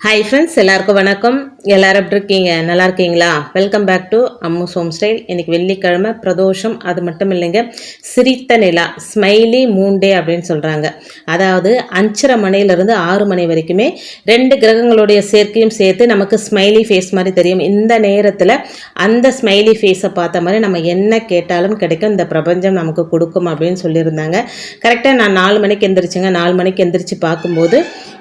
Hi friends எல்லாருக்கும் வணக்கம். எல்லாரும் எப்படி இருக்கீங்க? நல்லா இருக்கீங்களா? Welcome back to Ammu's home style இன்னைக்கு வெள்ளிக்கிழமை பிரதோஷம் அது மட்டும் இல்லைங்க சிரித்த நிலா ஸ்மைலி மூண்டே அப்படின்னு சொல்கிறாங்க அதாவது அஞ்சரை மணிலேருந்து ஆறு மணி வரைக்குமே ரெண்டு கிரகங்களுடைய சேர்க்கையும் சேர்த்து நமக்கு ஸ்மைலி ஃபேஸ் மாதிரி தெரியும். இந்த நேரத்தில் அந்த ஸ்மைலி ஃபேஸை பார்த்த மாதிரி நம்ம என்ன கேட்டாலும் கிடைக்கும். இந்த பிரபஞ்சம் நமக்கு கொடுக்கும் அப்படின்னு சொல்லியிருந்தாங்க. கரெக்டாக நான் நாலு மணிக்கு எந்திரிச்சுங்க. நாலு மணிக்கு எந்திரிச்சு பார்க்கும்போது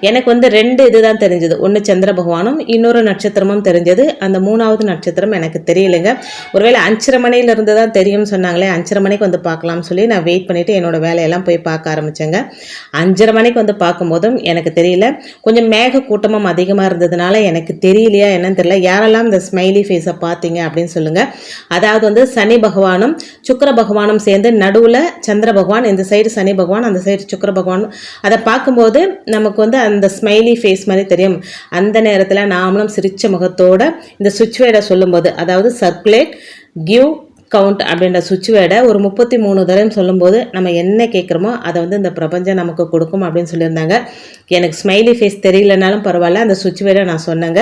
எனக்கு வந்து ரெண்டு இதுதான் தெரிஞ்சது. ஒன்று சந்திர பகவானும் இன்னொரு நட்சத்திரமும் தெரிஞ்சது. அந்த மூணாவது நட்சத்திரம் எனக்கு தெரியலைங்க. ஒருவேளை அஞ்சரை மணில தான் தெரியும்னு சொன்னாங்களே அஞ்சரை மணிக்கு வந்து பார்க்கலாம்னு சொல்லி நான் வெயிட் பண்ணிவிட்டு என்னோட வேலையெல்லாம் போய் பார்க்க ஆரம்பித்தேங்க அஞ்சரை மணிக்கு வந்து பார்க்கும்போதும் எனக்கு தெரியல. கொஞ்சம் மேக கூட்டமும் அதிகமாக இருந்ததுனால எனக்கு தெரியலையா என்னன்னு தெரியல. யாரெல்லாம் இந்த ஸ்மைலி ஃபேஸை பார்த்தீங்க அப்படின்னு சொல்லுங்கள் அதாவது வந்து சனி பகவானும் சுக்கர பகவானும் சேர்ந்து நடுவில் சந்திர பகவான் இந்த சைடு சனி பகவான் அந்த சைடு சுக்கர பகவான். அதை பார்க்கும்போது நமக்கு வந்து அந்த ஸ்மைலி ஃபேஸ் மாதிரி தெரியும். அந்த நேரத்தில் நாமளும் சிரித்த முகத்தோட இந்த சுவிட்ச் வேர்டை சொல்லும்போது அதாவது சர்க்குலேட் கிவ் கவுண்ட் அப்படின்ற சுவிட்ச் வேர்டை ஒரு முப்பத்தி மூணு தடவை சொல்லும்போது நம்ம என்ன கேட்குறோமோ அதை வந்து இந்த பிரபஞ்சம் நமக்கு கொடுக்கும் அப்படின்னு சொல்லியிருந்தாங்க. எனக்கு ஸ்மைலி ஃபேஸ் தெரியலனாலும் பரவாயில்ல அந்த சுவிட்ச் வேர்டை நான் சொன்னேங்க.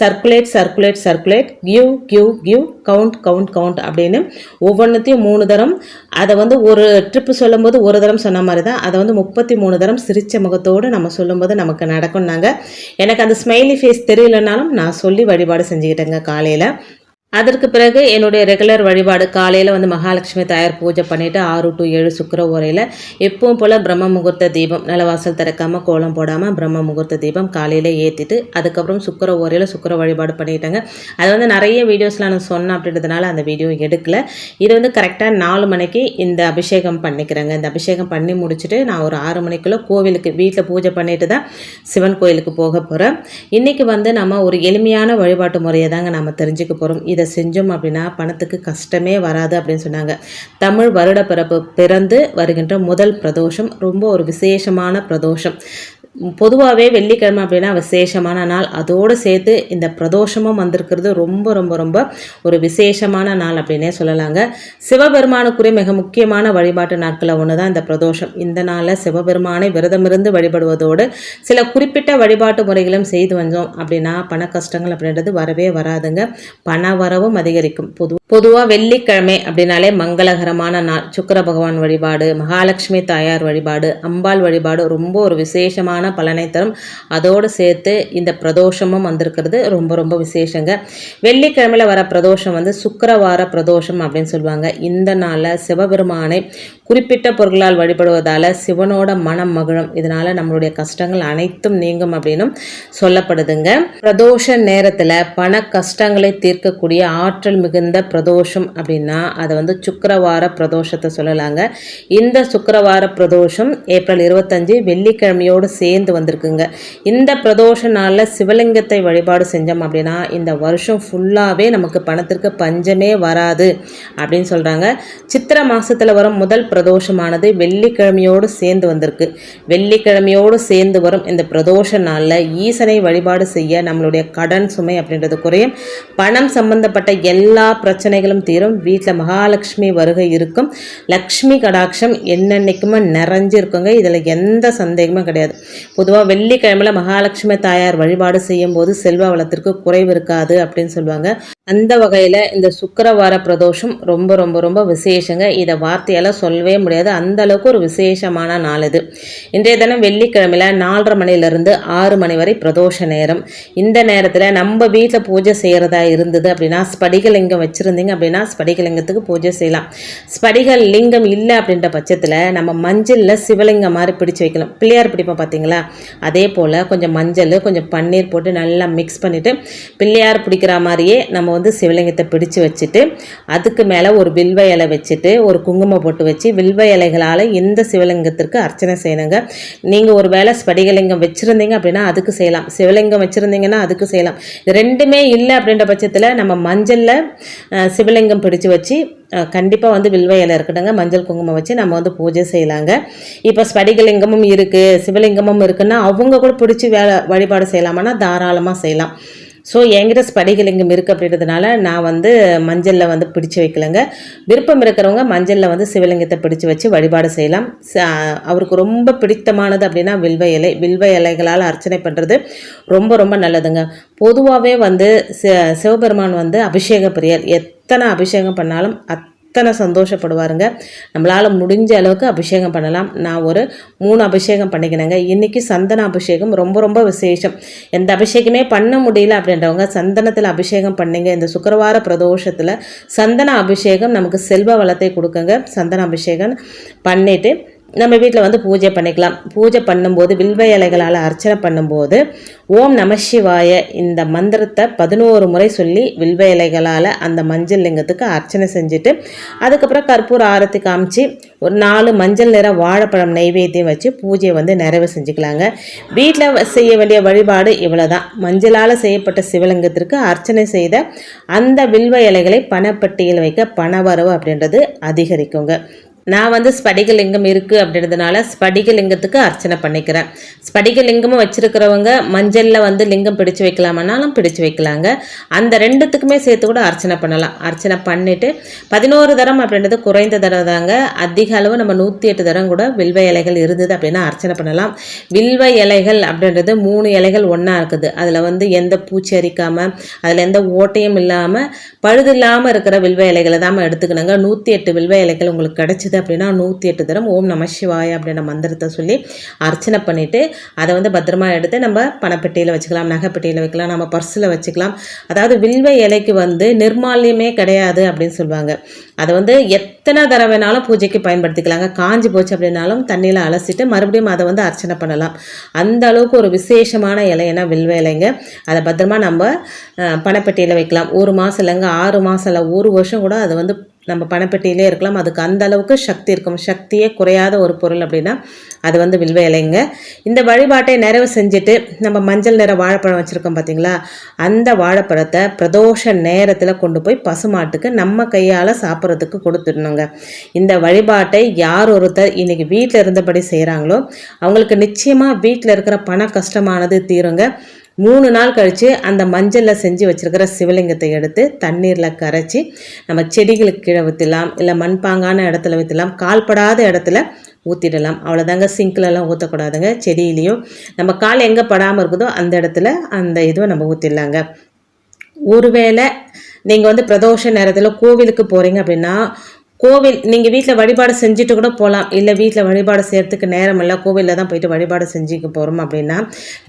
Circulate circulate circulate queue queue queue count count count அப்படின்னு ஒவ்வொன்றுத்தையும் மூணு தரம். அதை வந்து ஒரு ட்ரிப்பு சொல்லும்போது ஒரு தரம் சொன்ன மாதிரி தான் அதை வந்து முப்பத்தி மூணு தரம் சிரிச்ச முகத்தோடு நம்ம சொல்லும்போது நமக்கு நடக்கும்னாங்க. எனக்கு அந்த ஸ்மைலி ஃபேஸ் தெரியலனாலும் நான் சொல்லி வழிபாடு செஞ்சுக்கிட்டேங்க காலையில். அதற்கு பிறகு என்னுடைய ரெகுலர் வழிபாடு காலையில் வந்து மகாலட்சுமி தாயார் பூஜை பண்ணிவிட்டு ஆறு டு ஏழு சுக்கர உரையில் எப்பவும் போல் பிரம்ம முகூர்த்த தீபம் நிலவாசல் திறக்காமல் கோலம் போடாமல் பிரம்ம முகூர்த்த தீபம் காலையில் ஏற்றிட்டு அதுக்கப்புறம் சுக்கர உரையில் சுக்கர வழிபாடு பண்ணிட்டாங்க. அது வந்து நிறைய வீடியோஸில் நான் சொன்னேன் அப்படின்றதுனால அந்த வீடியோ எடுக்கல. இது வந்து கரெக்டாக நாலு மணிக்கு இந்த அபிஷேகம் பண்ணிக்கிறேங்க. இந்த அபிஷேகம் பண்ணி முடிச்சுட்டு நான் ஒரு ஆறு மணிக்குள்ளே கோவிலுக்கு வீட்டில் பூஜை பண்ணிட்டு தான் சிவன் கோயிலுக்கு போக போகிறேன் இன்றைக்கி வந்து நம்ம ஒரு எளிமையான வழிபாட்டு முறையை தாங்க நம்ம தெரிஞ்சுக்க போகிறோம் இதை செஞ்சோம் அப்படின்னா பணத்துக்கு கஷ்டமே வராது அப்படின்னு சொன்னாங்க. தமிழ் வருட பிறப்பு பிறந்து வருகின்ற முதல் பிரதோஷம் ரொம்ப ஒரு விசேஷமான பிரதோஷம். பொதுவாகவே வெள்ளிக்கிழமை அப்படின்னா விசேஷமான நாள். அதோடு சேர்த்து இந்த பிரதோஷமும் வந்திருக்கிறது ரொம்ப ரொம்ப ரொம்ப ஒரு விசேஷமான நாள் அப்படின்னே சொல்லலாங்க. சிவபெருமானுக்குரிய மிக முக்கியமான வழிபாட்டு நாட்களில் ஒன்று தான் இந்த பிரதோஷம். இந்த நாளில் சிவபெருமானை விரதமிருந்து வழிபடுவதோடு சில குறிப்பிட்ட வழிபாட்டு முறைகளும் செய்து வந்தோம் அப்படின்னா பண கஷ்டங்கள் அப்படின்றது வரவே வராதுங்க. பண வரவும் அதிகரிக்கும். பொதுவாக பொதுவாக வெள்ளிக்கிழமை அப்படின்னாலே மங்களகரமான நாள். சுக்கர பகவான் வழிபாடு மகாலட்சுமி தாயார் வழிபாடு அம்பாள் வழிபாடு ரொம்ப ஒரு விசேஷமான பலனை தரும். அதோடு சேர்த்து இந்த பிரதோஷமும் வந்திருக்கிறது. ரொம்ப ரொம்ப விசேஷங்க. வெள்ளிக்கிழமையில் வர பிரதோஷம் வந்து சுக்கரவார பிரதோஷம் அப்படின்னு சொல்லுவாங்க. இந்த நாளில் சிவபெருமானை குறிப்பிட்ட பொருட்களால் வழிபடுவதால் சிவனோட மனம் மகிழும். இதனால் நம்மளுடைய கஷ்டங்கள் அனைத்தும் நீங்கும் அப்படின்னும் சொல்லப்படுதுங்க. பிரதோஷ நேரத்தில் பண கஷ்டங்களை தீர்க்கக்கூடிய ஆற்றல் மிகுந்த பிரதோஷம் அப்படின்னா அதை வந்து சுக்கரவார பிரதோஷத்தை சொல்லலாங்க. இந்த சுக்கரவார பிரதோஷம் ஏப்ரல் இருபத்தஞ்சு வெள்ளிக்கிழமையோடு சேர்ந்து வந்திருக்குங்க. இந்த பிரதோஷ நாளில் சிவலிங்கத்தை வழிபாடு செஞ்சோம் அப்படின்னா இந்த வருஷம் ஃபுல்லாகவே நமக்கு பணத்திற்கு பஞ்சமே வராது அப்படின்னு சொல்கிறாங்க சித்திரை மாதத்தில் வரும் முதல் பிரதோஷமானது வெள்ளிக்கிழமையோடு சேர்ந்து வந்திருக்கு. வெள்ளிக்கிழமையோடு சேர்ந்து வரும் இந்த பிரதோஷ நாளில் ஈசனை வழிபாடு செய்ய நம்மளுடைய கடன் சுமை அப்படின்றது குறையும். பணம் சம்பந்தப்பட்ட எல்லா பிரச்சனை பிரச்சனைகளும் தீரும். வீட்டில் மகாலட்சுமி வருகை இருக்கும். லக்ஷ்மி கடாட்சம் என்னென்னைக்குமே நிறைஞ்சு இருக்குங்க இதில் எந்த சந்தேகமும் கிடையாது. பொதுவாக வெள்ளிக்கிழமையில் மகாலட்சுமி தாயார் வழிபாடு செய்யும் போது செல்வ வளத்திற்கு குறைவு இருக்காது அப்படின்னு சொல்லுவாங்க. அந்த வகையில் இந்த சுக்கரவார பிரதோஷம் ரொம்ப ரொம்ப ரொம்ப விசேஷங்க. இதை வார்த்தையால் சொல்லவே முடியாது. அந்த அளவுக்கு ஒரு விசேஷமான நாள் இது. இன்றைய தினம் வெள்ளிக்கிழமையில் நாலரை மணிலேருந்து ஆறு மணி வரை பிரதோஷ நேரம். இந்த நேரத்தில் நம்ம வீட்டில் பூஜை செய்கிறதா இருந்தது அப்படின்னா ஸ்படிகலிங்கம் வச்சுருந்தீங்க அப்படின்னா ஸ்படிகலிங்கத்துக்கு பூஜை செய்யலாம். ஸ்படிகல் லிங்கம் இல்லை அப்படின்ற பட்சத்தில் நம்ம மஞ்சளில் சிவலிங்கம் மாதிரி பிடிச்சு வைக்கலாம் பிள்ளையார் பிடிப்போம் பார்த்தீங்களா அதே போல் கொஞ்சம் மஞ்சள் கொஞ்சம் பன்னீர் போட்டு நல்லா மிக்ஸ் பண்ணிவிட்டு பிள்ளையார் பிடிக்கிற மாதிரியே நம்ம வந்து சிவலிங்கத்தை பிடிச்சு வச்சுட்டு அதுக்கு மேலே ஒரு வில்வ இலை வச்சுட்டு ஒரு குங்குமம் போட்டு வச்சு வில்வ இலைகளால் இந்த சிவலிங்கத்திற்கு அர்ச்சனை செய்யணுங்க. நீங்கள் ஒரு வேளை ஸ்படிகலிங்கம் வச்சுருந்தீங்க அப்படின்னா அதுக்கு செய்யலாம். சிவலிங்கம் வச்சுருந்தீங்கன்னா அதுக்கு செய்யலாம். இது ரெண்டுமே இல்லை அப்படின்ற பட்சத்தில் நம்ம மஞ்சளில் சிவலிங்கம் பிடிச்சு வச்சு கண்டிப்பாக வந்து வில்வ இலை இருக்கட்டுங்க மஞ்சள் குங்குமம் வச்சு நம்ம வந்து பூஜை செய்யலாங்க. இப்போ ஸ்படிகலிங்கமும் இருக்குது சிவலிங்கமும் இருக்குன்னா அவங்க கூட பிடிச்சி வேலை வழிபாடு செய்யலாமான்னா தாராளமாக செய்யலாம். ஸோ என்கிட்ட ஸ்படிகலிங்கம் இருக்குது அப்படின்றதுனால நான் வந்து மஞ்சளில் வந்து பிடிச்சு வைக்கலைங்க. விருப்பம் இருக்கிறவங்க மஞ்சளில் வந்து சிவலிங்கத்தை பிடிச்சு வச்சு வழிபாடு செய்யலாம். ச- அவருக்கு ரொம்ப பிடித்தமானது அப்படின்னா வில்வ இலை. வில்வ இலைகளால் அர்ச்சனை பண்ணுறது ரொம்ப ரொம்ப நல்லதுங்க. பொதுவாகவே வந்து சிவபெருமான் வந்து அபிஷேக பிரியர். எத்தனை அபிஷேகம் பண்ணாலும் அத் அத்தனை சந்தோஷப்படுவாருங்க? நம்மளால் முடிஞ்ச அளவுக்கு அபிஷேகம் பண்ணலாம். நான் ஒரு மூணு அபிஷேகம் பண்ணிக்கினேங்க. இன்றைக்கி சந்தன அபிஷேகம் ரொம்ப ரொம்ப விசேஷம். எந்த அபிஷேகமே பண்ண முடியல அப்படின்றவங்க சந்தனத்தில் அபிஷேகம் பண்ணிங்க. இந்த சுக்கரவார பிரதோஷத்தில் சந்தன அபிஷேகம் நமக்கு செல்வ வளத்தை கொடுக்குங்க. சந்தன அபிஷேகம் பண்ணிவிட்டு நம்ம வீட்டில் வந்து பூஜை பண்ணிக்கலாம். பூஜை பண்ணும்போது வில்வ இலைகளால் அர்ச்சனை பண்ணும்போது ஓம் நம சிவாய இந்த மந்திரத்தை பதினோரு முறை சொல்லி வில்வ இலைகளால் அந்த மஞ்சள் லிங்கத்துக்கு அர்ச்சனை செஞ்சுட்டு அதுக்கப்புறம் கற்பூர ஆரத்தி காமிச்சு ஒரு நாலு மஞ்சள் நிற வாழைப்பழம் நைவேத்தியம் வச்சு பூஜையை வந்து நிறைவு செஞ்சுக்கலாங்க. வீட்டில் செய்ய வேண்டிய வழிபாடு இவ்வளோதான் மஞ்சளால் செய்யப்பட்ட சிவலிங்கத்திற்கு அர்ச்சனை செய்த அந்த வில்வ இலைகளை பணப்பட்டியில் வைக்க பணவரவு அப்படின்றது அதிகரிக்குங்க. நான் வந்து ஸ்படிகலிங்கம் இருக்குது அப்படின்றதுனால ஸ்படிகலிங்கத்துக்கு அர்ச்சனை பண்ணிக்கிறேன். ஸ்படிகலிங்கமும் வச்சுருக்கிறவங்க மஞ்சளில் வந்து லிங்கம் பிடிச்சு வைக்கலாமனாலும் பிடிச்சு வைக்கலாங்க. அந்த ரெண்டுத்துக்குமே சேர்த்து கூட அர்ச்சனை பண்ணலாம். அர்ச்சனை பண்ணிவிட்டு பதினோரு தரம் அப்படின்றது குறைந்த தரம் தாங்க. அதிக அளவு நம்ம நூற்றி எட்டு தரம் கூட வில்வ இலைகள் இருந்தது அப்படின்னா அர்ச்சனை பண்ணலாம். வில்வ இலைகள் அப்படின்றது மூணு இலைகள் ஒன்றா இருக்குது. அதில் வந்து எந்த பூச்சி அரிக்காமல் அதில் எந்த ஓட்டையும் இல்லாமல் பழுது இல்லாமல் இருக்கிற வில்வ இலைகளை தான் எடுத்துக்கணுங்க. நூற்றி எட்டு வில்வ இலைகள் உங்களுக்கு கிடச்சிது அப்படின்னா நூற்றி எட்டு தரம் ஓம் நம சிவாய அப்படின்ற மந்திரத்தை சொல்லி அர்ச்சனை பண்ணிவிட்டு அதை வந்து பத்திரமா எடுத்து நம்ம பணப்பெட்டியில் வச்சுக்கலாம் நகைப்பெட்டியில் வைக்கலாம் நம்ம பர்ஸில் வச்சுக்கலாம். அதாவது வில்வ இலைக்கு வந்து நிர்மாலியமே கிடையாது அப்படின்னு சொல்லுவாங்க. அதை வந்து எத்தனை தடவை வேணாலும் பூஜைக்கு பயன்படுத்திக்கலாங்க. காஞ்சி போச்சு அப்படின்னாலும் தண்ணியில் அலசிட்டு மறுபடியும் அதை வந்து அர்ச்சனை பண்ணலாம். அந்த அளவுக்கு ஒரு விசேஷமான இலைன்னா வில்வ இலைங்க. அதை பத்திரமா நம்ம பணப்பெட்டியில் வைக்கலாம். ஒரு மாதம் இல்லைங்க ஆறு மாதம் இல்லை ஒரு வருஷம் கூட அதை வந்து நம்ம பணப்பெட்டியிலே இருக்கலாம். அதுக்கு அந்த அளவுக்கு சக்தி இருக்கும். சக்தியே குறையாத ஒரு பொருள் அப்படின்னா அது வந்து வில்வ இலைங்க. இந்த வழிபாட்டை நிறைவு செஞ்சுட்டு நம்ம மஞ்சள் நிற வாழைப்பழம் வச்சுருக்கோம் பார்த்தீங்களா அந்த வாழைப்பழத்தை பிரதோஷ நேரத்தில் கொண்டு போய் பசுமாட்டுக்கு நம்ம கையால் சாப்பிட்றதுக்கு கொடுத்துடணுங்க. இந்த வழிபாட்டை யார் ஒருத்தர் இன்னைக்கு வீட்டில் இருந்தபடி செய்கிறாங்களோ அவங்களுக்கு நிச்சயமாக வீட்டில் இருக்கிற பண கஷ்டமானது தீருங்க. மூணு நாள் கழித்து அந்த மஞ்சளில் செஞ்சு வச்சுருக்கிற சிவலிங்கத்தை எடுத்து தண்ணீரில் கரைச்சி நம்ம செடிகளுக்கு கீழே ஊற்றலாம் இல்லை மண்பாங்கான இடத்துல ஊற்றலாம் கால்படாத இடத்துல ஊற்றிடலாம் அவ்வளோதாங்க சிங்க்லலாம் ஊற்றக்கூடாதுங்க செடியிலையும் நம்ம கால் எங்கே படாமல் இருக்குதோ அந்த இடத்துல அந்த இதுவை நம்ம ஊற்றிடலாங்க ஒருவேளை நீங்கள் வந்து பிரதோஷ நேரத்தில் கோவிலுக்கு போகிறீங்க அப்படின்னா கோவில் நீங்கள் வீட்டில் வழிபாடு செஞ்சுட்டு கூட போகலாம் இல்லை வீட்டில் வழிபாடு செய்கிறதுக்கு நேரம் இல்லை கோவிலில் தான் போயிட்டு வழிபாடு செஞ்சுக்க போகிறோம் அப்படின்னா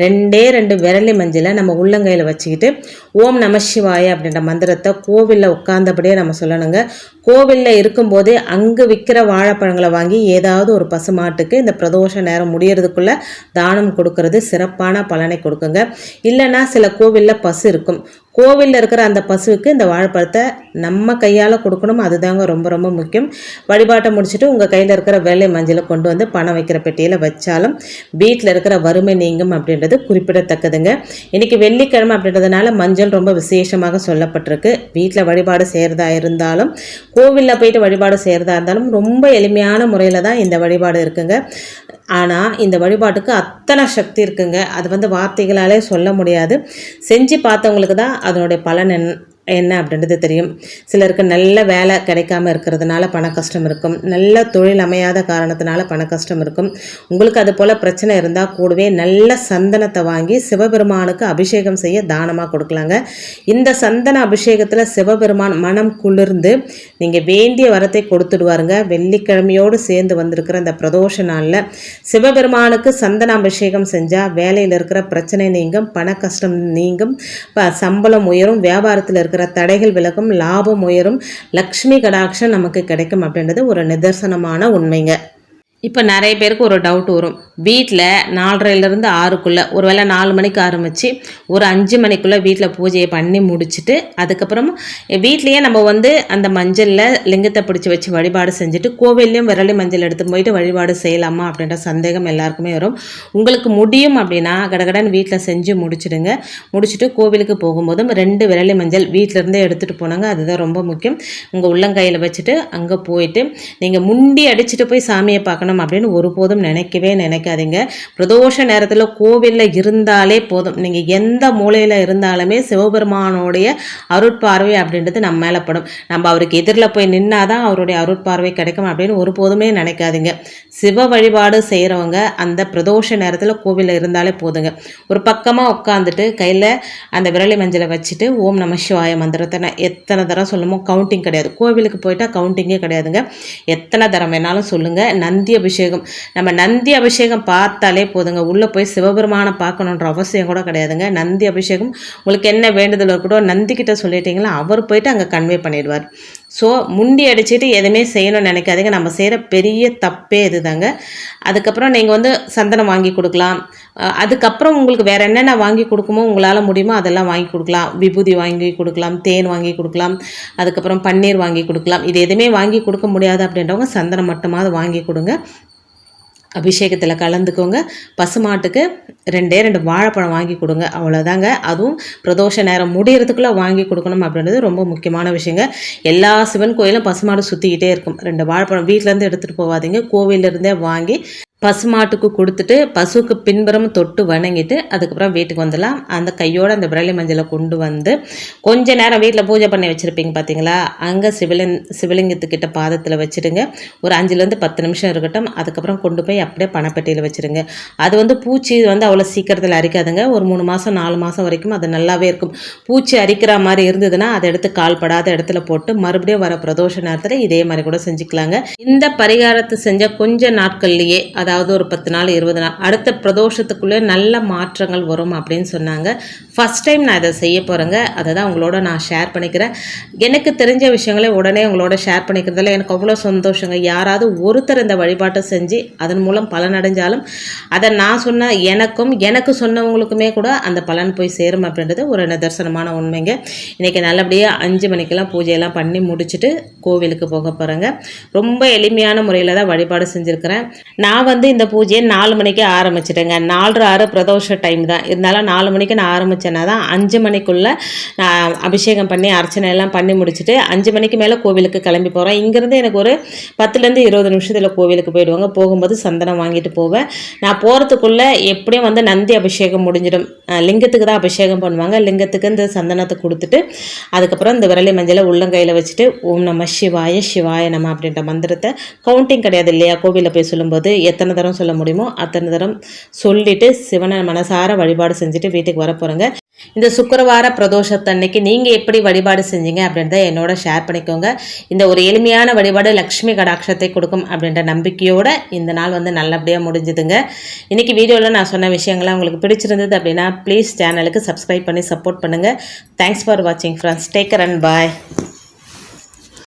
ரெண்டே ரெண்டு விரலி மஞ்சளை நம்ம உள்ளங்கையில் வச்சுக்கிட்டு ஓம் நம சிவாய அப்படின்ற மந்திரத்தை கோவிலில் உட்கார்ந்தபடியே நம்ம சொல்லணுங்க. கோவிலில் இருக்கும்போது அங்கே விற்கிற வாழைப்பழங்களை வாங்கி ஏதாவது ஒரு பசுமாட்டுக்கு இந்த பிரதோஷ நேரம் முடியறதுக்குள்ளே தானம் கொடுக்கறது சிறப்பான பலனை கொடுக்குங்க. இல்லைன்னா சில கோவிலில் பசு இருக்கும். கோவிலில் இருக்கிற அந்த பசுவுக்கு இந்த வாழைப்பழத்தை நம்ம கையால் கொடுக்கணும். அதுதாங்க ரொம்ப ரொம்ப முக்கியம். வழிபாட்டை முடிச்சுட்டு உங்கள் கையில் இருக்கிற வெள்ளை மஞ்சளை கொண்டு வந்து பணம் வைக்கிற பெட்டியில் வச்சாலும் வீட்டில் இருக்கிற வறுமை நீங்கும் அப்படின்றது குறிப்பிடத்தக்கதுங்க. இன்றைக்கி வெள்ளிக்கிழமை அப்படின்றதுனால மஞ்சள் ரொம்ப விசேஷமாக சொல்லப்பட்டிருக்கு. வீட்டில் வழிபாடு செய்கிறதா இருந்தாலும் கோவிலில் போயிட்டு வழிபாடு செய்கிறதா இருந்தாலும் ரொம்ப எளிமையான முறையில் தான் இந்த வழிபாடு இருக்குங்க. ஆனால் இந்த வழிபாட்டுக்கு அத்தனை சக்தி இருக்குங்க. அது வந்து வார்த்தைகளாலே சொல்ல முடியாது. செஞ்சு பார்த்தவங்களுக்கு தான் அதனுடைய பலன் என் என்ன அப்படின்றது தெரியும். சிலருக்கு நல்ல வேலை கிடைக்காம இருக்கிறதுனால பண கஷ்டம் இருக்கும். நல்ல தொழில் அமையாத காரணத்தினால பண கஷ்டம் இருக்கும். உங்களுக்கு அது போல் பிரச்சனை இருந்தால் கூடவே நல்ல சந்தனத்தை வாங்கி சிவபெருமானுக்கு அபிஷேகம் செய்ய தானமாக கொடுக்கலாங்க. இந்த சந்தன அபிஷேகத்தில் சிவபெருமான் மனம் குளிர்ந்து நீங்கள் வேண்டிய வரத்தை கொடுத்துடுவாருங்க. வெள்ளிக்கிழமையோடு சேர்ந்து வந்திருக்கிற இந்த பிரதோஷ நாளில் சிவபெருமானுக்கு சந்தன அபிஷேகம் செஞ்சால் வேலையில் இருக்கிற பிரச்சனை நீங்கும் பண கஷ்டம் நீங்கும் ப- சம்பளம் உயரும் வியாபாரத்தில் இருக்கிற தடைகள் விலகும் லாபம் உயரும் லக்ஷ்மி கடாட்சம் நமக்கு கிடைக்கும் அப்படின்றது ஒரு நிதர்சனமான உண்மைங்க. இப்போ நிறைய பேருக்கு ஒரு டவுட் வரும். வீட்டில் நாலரைலேருந்து ஆறுக்குள்ளே ஒரு வேளை நாலு மணிக்கு ஆரம்பித்து ஒரு அஞ்சு மணிக்குள்ளே வீட்டில் பூஜையை பண்ணி முடிச்சுட்டு அதுக்கப்புறம் வீட்லேயே நம்ம வந்து அந்த மஞ்சளில் லிங்கத்தை பிடிச்சி வச்சு வழிபாடு செஞ்சுட்டு கோவில்லையும் விரலி மஞ்சள் எடுத்து போயிட்டு வழிபாடு செய்யலாமா அப்படின்ற சந்தேகம் எல்லாருக்குமே வரும். உங்களுக்கு முடியும் அப்படின்னா கடகடன் வீட்டில் செஞ்சு முடிச்சிடுங்க. முடிச்சுட்டு கோவிலுக்கு போகும்போதும் ரெண்டு விரலி மஞ்சள் வீட்டிலேருந்தே எடுத்துகிட்டு போனாங்க. அதுதான் ரொம்ப முக்கியம். உங்கள் உள்ளங்கையில் வச்சுட்டு அங்கே போயிட்டு நீங்கள் முண்டி அடிச்சுட்டு போய் சாமியை பார்க்கணும் செய்யணும் அப்படின்னு ஒருபோதும் நினைக்கவே நினைக்காதீங்க. பிரதோஷ நேரத்தில் கோவிலில் இருந்தாலே போதும். நீங்கள் எந்த மூலையில் இருந்தாலுமே சிவபெருமானோடைய அருட்பார்வை அப்படின்றது நம்ம மேலே படும். நம்ம அவருக்கு எதிரில் போய் நின்னாதான் அவருடைய அருட்பார்வை கிடைக்கும் அப்படின்னு ஒருபோதுமே நினைக்காதீங்க. சிவ வழிபாடு செய்கிறவங்க அந்த பிரதோஷ நேரத்தில் கோவிலில் இருந்தாலே போதுங்க. ஒரு பக்கமாக உட்காந்துட்டு கையில் அந்த விரலி மஞ்சளை வச்சுட்டு ஓம் நம சிவாய மந்திரத்தை நான் எத்தனை தரம் சொல்லுமோ கவுண்டிங் கிடையாது. கோவிலுக்கு போயிட்டால் கவுண்டிங்கே கிடையாதுங்க. எத்தனை தரம் வேணாலும் சொல்லுங்கள் நந்தி அபிஷேகம். நம்ம நந்தி அபிஷேகம் பார்த்தாலே போதுங்க. உள்ளே போய் சிவபெருமானை பார்க்கணுன்ற அவசியம் கூட கிடையாதுங்க. நந்தி அபிஷேகம். உங்களுக்கு என்ன வேண்டுதல் கூட நந்திக்கிட்ட சொல்லிட்டீங்களா அவர் போயிட்டு அங்கே கன்வே பண்ணிடுவார். ஸோ முண்டி அடிச்சுட்டு எதுவுமே செய்யணும்னு நினைக்காதீங்க. நம்ம செய்கிற பெரிய தப்பே இதுதாங்க. அதுக்கப்புறம் நீங்கள் வந்து சந்தனம் வாங்கி கொடுக்கலாம். அதுக்கப்புறம் உங்களுக்கு வேறு என்னென்ன வாங்கி கொடுக்குமோ உங்களால் முடியுமோ அதெல்லாம் வாங்கி கொடுக்கலாம். விபூதி வாங்கி கொடுக்கலாம் தேன் வாங்கி கொடுக்கலாம் அதுக்கப்புறம் பன்னீர் வாங்கி கொடுக்கலாம். இது எதுவுமே வாங்கி கொடுக்க முடியாது அப்படின்றவங்க சந்தனம் மட்டுமாவது வாங்கி கொடுங்க. அபிஷேகத்தில் கலந்துக்கோங்க. பசுமாட்டுக்கு ரெண்டே ரெண்டு வாழைப்பழம் வாங்கி கொடுங்க. அவ்வளோதாங்க அதுவும் பிரதோஷ நேரம் முடியறதுக்குள்ளே வாங்கி கொடுக்கணும் அப்படின்றது ரொம்ப முக்கியமான விஷயங்க. எல்லா சிவன் கோயிலும் பசுமாடு சுற்றிக்கிட்டே இருக்கும். ரெண்டு வாழைப்பழம் வீட்டிலேருந்து எடுத்துகிட்டு போகாதீங்க. கோவிலேருந்தே வாங்கி பசுமாட்டுக்கு கொடுத்துட்டு பசுவுக்கு பின்புறம் தொட்டு வணங்கிட்டு அதுக்கப்புறம் வீட்டுக்கு வந்துடலாம். அந்த கையோட அந்த விரலி மஞ்சளை கொண்டு வந்து கொஞ்ச நேரம் வீட்டில் பூஜை பண்ணி வச்சுருப்பீங்க பார்த்தீங்களா அங்கே சிவலிங் சிவலிங்கத்துக்கிட்ட பாதத்தில் வச்சுடுங்க. ஒரு அஞ்சுலேருந்து பத்து நிமிஷம் இருக்கட்டும். அதுக்கப்புறம் கொண்டு போய் அப்படியே பணப்பெட்டியில் வச்சுருங்க அது வந்து பூச்சி வந்து அவ்வளோ சீக்கிரத்தில் அரிக்காதுங்க. ஒரு மூணு மாதம் நாலு மாதம் வரைக்கும் அது நல்லாவே இருக்கும். பூச்சி அரிக்கிற மாதிரி இருந்ததுன்னா அதை எடுத்து கால்படாத இடத்துல போட்டு மறுபடியும் வர பிரதோஷ நேரத்தில் இதே மாதிரி கூட செஞ்சுக்கலாங்க. இந்த பரிகாரத்தை செஞ்ச கொஞ்ச நாட்கள்லேயே அதாவது ஒரு பத்து நாள் இருபது நாள் அடுத்த பிரதோஷத்துக்குள்ளே நல்ல மாற்றங்கள் வரும் அப்படின்னு சொன்னாங்க. ஃபஸ்ட் டைம் நான் இதை செய்ய போகிறேங்க அதை தான் உங்களோட நான் ஷேர் பண்ணிக்கிறேன். எனக்கு தெரிஞ்ச விஷயங்களை உடனே உங்களோட ஷேர் பண்ணிக்கிறதுல எனக்கு அவ்வளோ சந்தோஷங்க. யாராவது ஒருத்தர் இந்த வழிபாட்டை செஞ்சு அதன் மூலம் பலன் அடைஞ்சாலும் அதை நான் சொன்ன எனக்கும் எனக்கு சொன்னவங்களுக்குமே கூட அந்த பலன் போய் சேரும் அப்படின்றது ஒரு நிதர்சனமான உண்மைங்க. இன்றைக்கி நல்லபடியாக அஞ்சு மணிக்கெல்லாம் பூஜையெல்லாம் பண்ணி முடிச்சுட்டு கோவிலுக்கு போக போகிறேங்க ரொம்ப எளிமையான முறையில் தான் வழிபாடு செஞ்சுருக்கிறேன். நான் வந்து இந்த பூஜையை நாலு மணிக்கு ஆரம்பிச்சிட்டேங்க. நாலு ஆறு பிரதோஷ டைம் தான். இருந்தாலும் நாலு மணிக்கு நான் ஆரம்பித்தேன்னா தான் அஞ்சு மணிக்குள்ளே நான் அபிஷேகம் பண்ணி அர்ச்சனை எல்லாம் பண்ணி முடிச்சுட்டு அஞ்சு மணிக்கு மேலே கோவிலுக்கு கிளம்பி போகிறேன் இங்கேருந்து எனக்கு ஒரு பத்துலேருந்து இருபது நிமிஷத்தில் கோவிலுக்கு போயிடுவாங்க. போகும்போது சந்தனம் வாங்கிட்டு போவேன். நான் போகிறதுக்குள்ளே எப்படியும் வந்து நந்தி அபிஷேகம் முடிஞ்சிடும். லிங்கத்துக்கு தான் அபிஷேகம் பண்ணுவாங்க. லிங்கத்துக்கு இந்த சந்தனத்தை கொடுத்துட்டு அதுக்கப்புறம் இந்த விரலி மஞ்சளை உள்ளங்கையில் வச்சுட்டு ஓம் நம சிவாய சிவாய நம அப்படின்ற மந்திரத்தை கவுண்டிங் கிடையாது இல்லையா? கோவிலில் போய் சொல்லும்போது எத்தனை தரம் சொல்ல முடியுமோ அத்தனை தரம் சொல்லிவிட்டு சிவனை மனசார வழிபாடு செஞ்சுட்டு வீட்டுக்கு வர போகிறோங்க இந்த சுக்கரவார பிரதோஷத்தன்னைக்கு நீங்கள் எப்படி வழிபாடு செஞ்சீங்க அப்படின்றத என்னோட ஷேர் பண்ணிக்கோங்க. இந்த ஒரு எளிமையான வழிபாடு லக்ஷ்மி கடாட்சத்தை கொடுக்கும் அப்படின்ற நம்பிக்கையோடு இந்த நாள் வந்து நல்லபடியாக முடிஞ்சுதுங்க. இன்றைக்கி வீடியோவில் நான் சொன்ன விஷயங்கள்லாம் உங்களுக்கு பிடிச்சிருந்தது அப்படின்னா ப்ளீஸ் சேனலுக்கு சப்ஸ்கிரைப் பண்ணி சப்போர்ட் பண்ணுங்கள் தேங்க்ஸ் ஃபார் வாட்சிங் ஃப்ரெண்ட்ஸ் டேக் அண்ட் பாய்